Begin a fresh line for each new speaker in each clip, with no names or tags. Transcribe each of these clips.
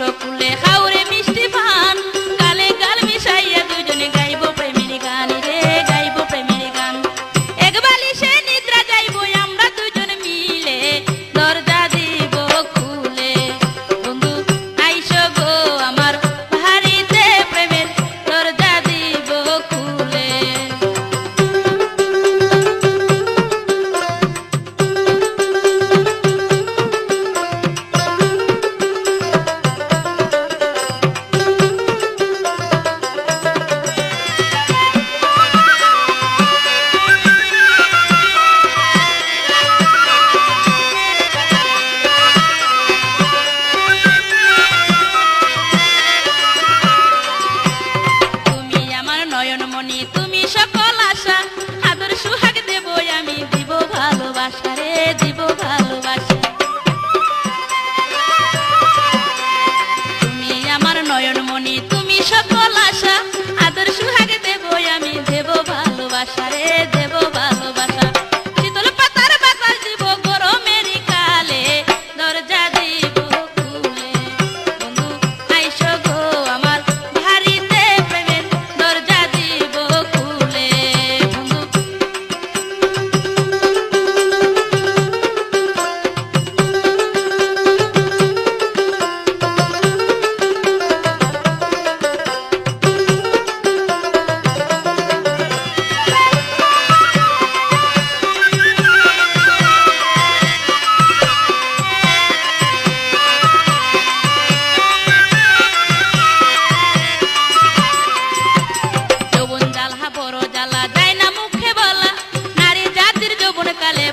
সকলে হাও আমি ভালোবাসা রে।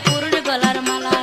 পুরুষ গলার মালা